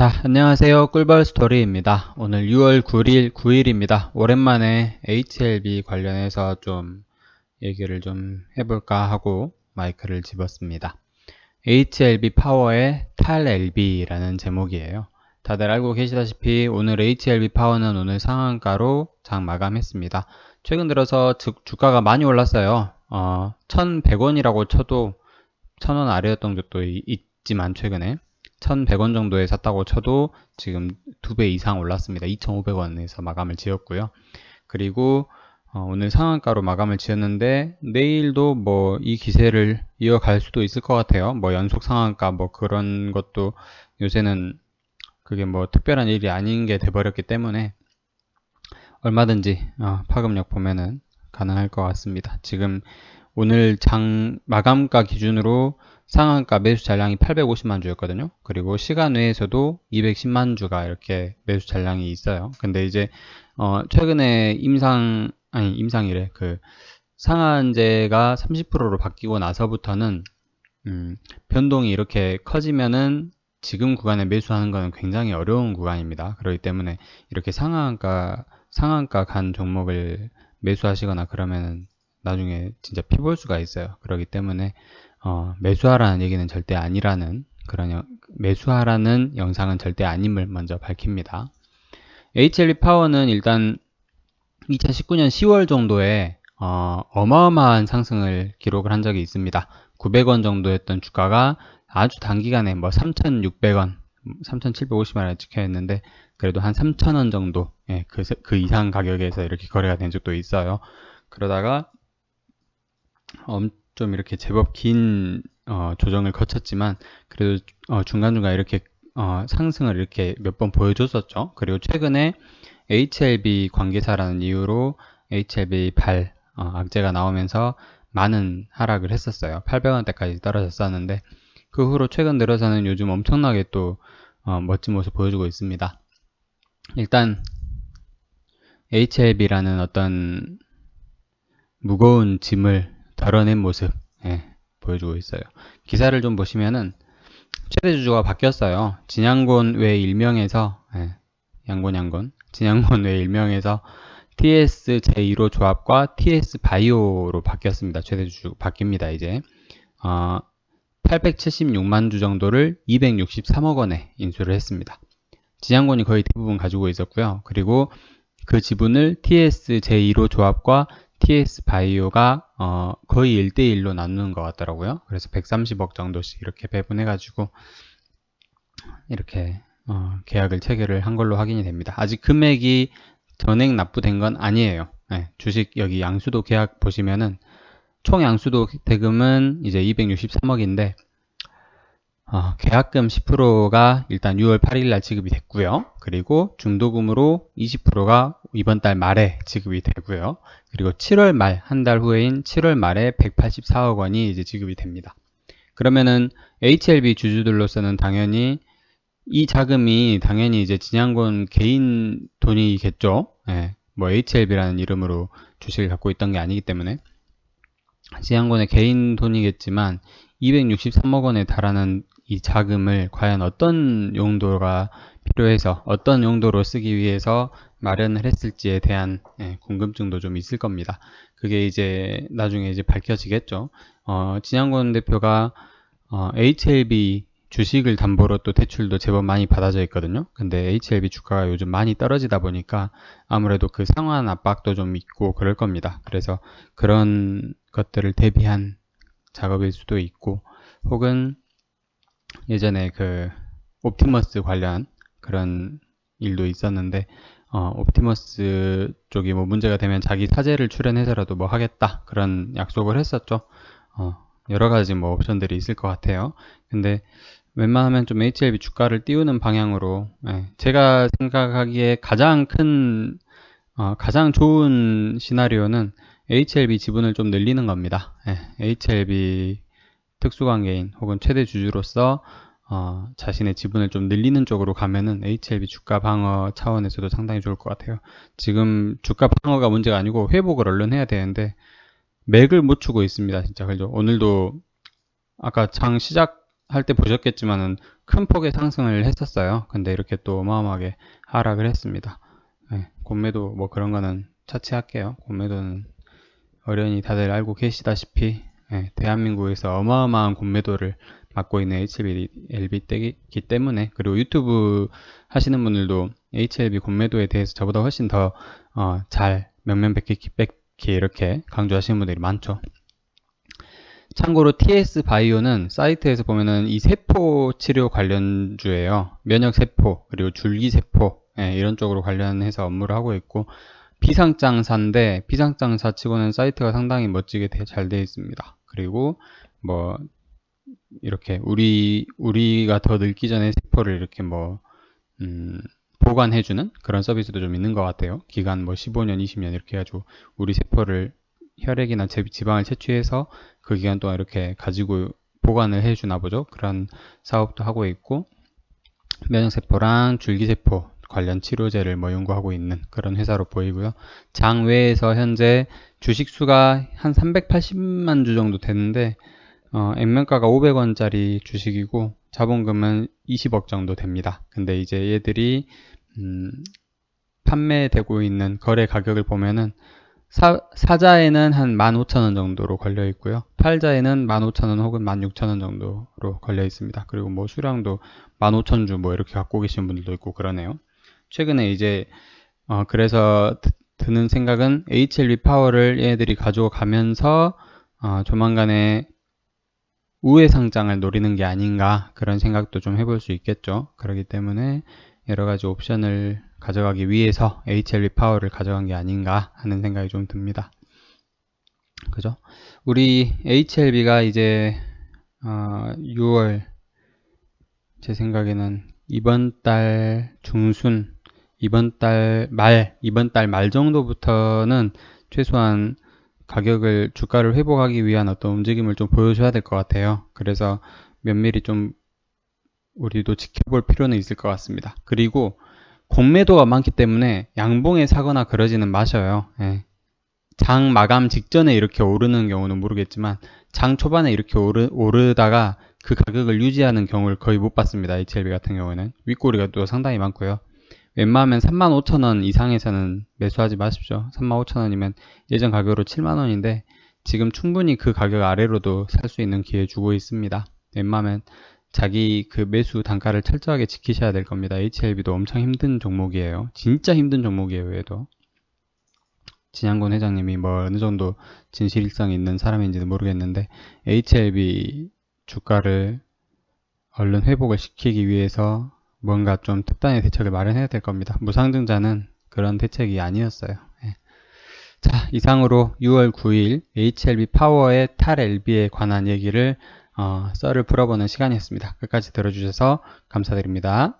자, 안녕하세요. 꿀벌 스토리입니다. 오늘 6월 9일, 9일입니다. 오랜만에 HLB 관련해서 좀 얘기를 좀 해볼까 하고 마이크를 집었습니다. HLB 파워의 탈LB라는 제목이에요. 다들 알고 계시다시피 오늘 HLB 파워는 오늘 상한가로 장 마감했습니다. 최근 들어서 주, 주가가 많이 올랐어요. 어, 1100원이라고 쳐도 1000원 아래였던 적도 있지만 최근에 1,100원 정도에 샀다고 쳐도 지금 두 배 이상 올랐습니다. 2,500원에서 마감을 지었고요. 그리고 어, 오늘 상한가로 마감을 지었는데 내일도 뭐 이 기세를 이어갈 수도 있을 것 같아요. 뭐 연속 상한가 뭐 그런 것도 요새는 그게 뭐 특별한 일이 아닌 게 돼버렸기 때문에 얼마든지 어, 파급력 보면은 가능할 것 같습니다. 지금 오늘 장 마감가 기준으로 상한가 매수 잔량이 850만 주였거든요. 그리고 시간 외에서도 210만 주가 이렇게 매수 잔량이 있어요. 근데 이제 어 최근에 임상 아니 임상이래 그 상한제가 30%로 바뀌고 나서부터는 음 변동이 이렇게 커지면은 지금 구간에 매수하는 것은 굉장히 어려운 구간입니다. 그렇기 때문에 이렇게 상한가 상한가 간 종목을 매수하시거나 그러면은 나중에 진짜 피볼 수가 있어요. 그렇기 때문에 어, 매수하라는 얘기는 절대 아니라는 그런 여, 매수하라는 영상은 절대 아님을 먼저 밝힙니다. HLB 파워는 일단 2019년 10월 정도에 어, 어마어마한 상승을 기록을 한 적이 있습니다. 900원 정도였던 주가가 아주 단기간에 뭐 3,600원, 3,750원에 찍혀 있는데 그래도 한 3,000원 정도 예, 그, 그 이상 가격에서 이렇게 거래가 된 적도 있어요. 그러다가 엄, 좀 이렇게 제법 긴 어, 조정을 거쳤지만 그래도 어, 중간중간 이렇게 어, 상승을 이렇게 몇 번 보여줬었죠. 그리고 최근에 HLB 관계사라는 이유로 HLB 발 어, 악재가 나오면서 많은 하락을 했었어요. 800원대까지 떨어졌었는데 그 후로 최근 들어서는 요즘 엄청나게 또 어, 멋진 모습 보여주고 있습니다. 일단 HLB라는 어떤 무거운 짐을 덜어낸 모습 예, 보여주고 있어요. 기사를 좀 보시면은 최대 주주가 바뀌었어요. 진양곤 외 일명에서 예, 양곤 양곤 진양곤 외 일명에서 TS 제1호 조합과 TS 바이오로 바뀌었습니다. 최대 주주 바뀝니다. 이제 어, 876만 주 정도를 263억 원에 인수를 했습니다. 진양곤이 거의 대부분 가지고 있었고요. 그리고 그 지분을 TS 제1호 조합과 TS 바이오가 어, 거의 1대1로 나누는 것 같더라고요. 그래서 130억 정도씩 이렇게 배분해가지고 이렇게 어, 계약을 체결을 한 걸로 확인이 됩니다. 아직 금액이 전액 납부된 건 아니에요. 네, 주식 여기 양수도 계약 보시면은 총 양수도 대금은 이제 263억인데 어, 계약금 10%가 일단 6월 8일 날 지급이 됐고요. 그리고 중도금으로 20%가 이번 달 말에 지급이 되고요. 그리고 7월 말, 한 달 후에인 7월 말에 184억 원이 이제 지급이 됩니다. 그러면은 HLB 주주들로서는 당연히 이 자금이 당연히 이제 진양곤 개인 돈이겠죠. 예, 뭐 HLB라는 이름으로 주식을 갖고 있던 게 아니기 때문에 진양곤의 개인 돈이겠지만 263억 원에 달하는 이 자금을 과연 어떤 용도가 필요해서 어떤 용도로 쓰기 위해서 마련을 했을지에 대한 예, 궁금증도 좀 있을 겁니다. 그게 이제 나중에 이제 밝혀지겠죠. 어, 진양권 대표가 어, HLB 주식을 담보로 또 대출도 제법 많이 받아져 있거든요. 근데 HLB 주가가 요즘 많이 떨어지다 보니까 아무래도 그 상환 압박도 좀 있고 그럴 겁니다. 그래서 그런 것들을 대비한 작업일 수도 있고 혹은 예전에 그 옵티머스 관련 그런 일도 있었는데 어, 옵티머스 쪽이 뭐 문제가 되면 자기 사제를 출연해서라도 뭐 하겠다 그런 약속을 했었죠. 어, 여러 가지 뭐 옵션들이 있을 것 같아요. 근데 웬만하면 좀 HLB 주가를 띄우는 방향으로 예, 제가 생각하기에 가장 큰 어, 가장 좋은 시나리오는 HLB 지분을 좀 늘리는 겁니다. 예, HLB 특수관계인 혹은 최대 주주로서 어, 자신의 지분을 좀 늘리는 쪽으로 가면은 HLB 주가 방어 차원에서도 상당히 좋을 것 같아요. 지금 주가 방어가 문제가 아니고 회복을 얼른 해야 되는데 맥을 못 추고 있습니다. 진짜 그죠? 오늘도 아까 장 시작할 때 보셨겠지만은 큰 폭의 상승을 했었어요. 근데 이렇게 또 어마어마하게 하락을 했습니다. 예, 공매도 뭐 그런 거는 차치할게요. 공매도는 어련히 다들 알고 계시다시피 예, 대한민국에서 어마어마한 공매도를 맡고 있는 HLB 때문에 그리고 유튜브 하시는 분들도 HLB 공매도에 대해서 저보다 훨씬 더 어, 잘 명면백기 백기 이렇게 강조하시는 분들이 많죠. 참고로 TS 바이오는 사이트에서 보면은 이 세포 치료 관련주예요. 면역 세포 그리고 줄기 세포 예, 이런 쪽으로 관련해서 업무를 하고 있고 비상장사인데 비상장사 치고는 사이트가 상당히 멋지게 잘 되어 있습니다. 그리고 뭐 이렇게 우리 우리가 더 늙기 전에 세포를 이렇게 뭐 음, 보관해주는 그런 서비스도 좀 있는 것 같아요. 기간 뭐 15년, 20년 이렇게 해가지고 우리 세포를 혈액이나 지방을 채취해서 그 기간 동안 이렇게 가지고 보관을 해주나 보죠. 그런 사업도 하고 있고 면역세포랑 줄기세포 관련 치료제를 뭐 연구하고 있는 그런 회사로 보이고요. 장외에서 현재 주식 수가 한 380만 주 정도 되는데 어, 액면가가 500원짜리 주식이고 자본금은 20억 정도 됩니다. 근데 이제 얘들이 음, 판매되고 있는 거래 가격을 보면은 사, 사자에는 한 15,000원 정도로 걸려 있고요. 팔자에는 15,000원 혹은 16,000원 정도로 걸려 있습니다. 그리고 뭐 수량도 15,000주 뭐 이렇게 갖고 계신 분들도 있고 그러네요. 최근에 이제 어, 그래서 드, 는 생각은 HLB 파워를 얘네들이 가져가면서 어, 조만간에 우회 상장을 노리는 게 아닌가 그런 생각도 좀 해볼 수 있겠죠. 그렇기 때문에 여러 가지 옵션을 가져가기 위해서 HLB 파워를 가져간 게 아닌가 하는 생각이 좀 듭니다. 그죠? 우리 HLB가 이제 어, 6월 제 생각에는 이번 달 중순, 이번 달 말, 이번 달 말 정도부터는 최소한 가격을 주가를 회복하기 위한 어떤 움직임을 좀 보여줘야 될 것 같아요. 그래서 면밀히 좀 우리도 지켜볼 필요는 있을 것 같습니다. 그리고 공매도가 많기 때문에 양봉에 사거나 그러지는 마셔요. 예. 장 마감 직전에 이렇게 오르는 경우는 모르겠지만 장 초반에 이렇게 오르, 오르다가 그 가격을 유지하는 경우를 거의 못 봤습니다. HLB 같은 경우에는 윗꼬리가 또 상당히 많고요. 웬만하면 35,000원 이상에서는 매수하지 마십시오. 35,000원이면 예전 가격으로 7만원인데 지금 충분히 그 가격 아래로도 살 수 있는 기회 주고 있습니다. 웬만하면 자기 그 매수 단가를 철저하게 지키셔야 될 겁니다. HLB도 엄청 힘든 종목이에요. 진짜 힘든 종목이에요, 얘도. 진양곤 회장님이 뭐 어느 정도 진실성 있는 사람인지는 모르겠는데 HLB 주가를 얼른 회복을 시키기 위해서 뭔가 좀 특단의 대책을 마련해야 될 겁니다. 무상증자는 그런 대책이 아니었어요. 예. 자, 이상으로 6월 9일 HLB 파워의 탈 LB에 관한 얘기를 어, 썰을 풀어보는 시간이었습니다. 끝까지 들어주셔서 감사드립니다.